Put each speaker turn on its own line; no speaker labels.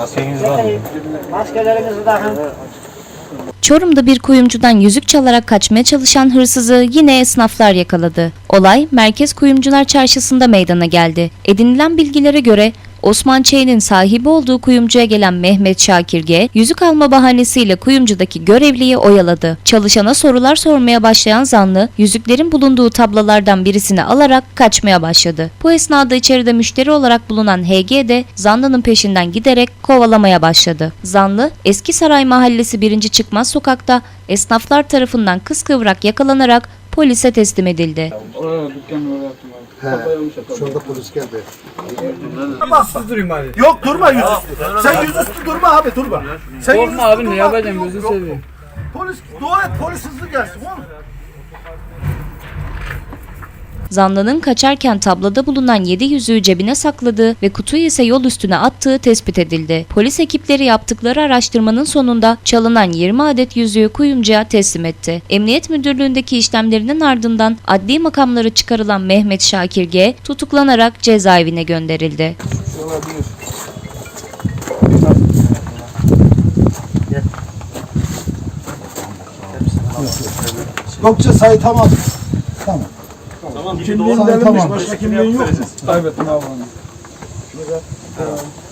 Maskenizi alın.
Maskelerinizi takın.
Çorum'da bir kuyumcudan yüzük çalarak kaçmaya çalışan hırsızı yine esnaflar yakaladı. Olay Merkez Kuyumcular Çarşısı'nda meydana geldi. Edinilen bilgilere göre Osman Çey'nin sahibi olduğu kuyumcuya gelen Mehmet Şakir G, yüzük alma bahanesiyle kuyumcudaki görevliyi oyaladı. Çalışana sorular sormaya başlayan zanlı, yüzüklerin bulunduğu tablalardan birisini alarak kaçmaya başladı. Bu esnada içeride müşteri olarak bulunan HG de zanlının peşinden giderek kovalamaya başladı. Zanlı, Eski Saray Mahallesi 1. Çıkmaz sokakta esnaflar tarafından kıskıvrak yakalanarak polise teslim edildi.
Abi.
Şurada polis geldi.
Durayım hadi.
Yok durma yüzüstü. Sen yüzüstü durma abi durma. Sen
Korkma abi ne yapacağım
yok.
seveyim.
Polis dua et polis hızlı gelsin oğlum.
Zanlının kaçarken tabloda bulunan 7 yüzüğü cebine sakladığı ve kutuyu ise yol üstüne attığı tespit edildi. Polis ekipleri yaptıkları araştırmanın sonunda çalınan 20 adet yüzüğü kuyumcuya teslim etti. Emniyet Müdürlüğü'ndeki işlemlerinin ardından adli makamları çıkarılan Mehmet Şakir G tutuklanarak cezaevine gönderildi.
Gökçe say tamam. Tamam.
Kimliğin
tamam.
başka kimliğin yok mu?
Kaybettim abi onu.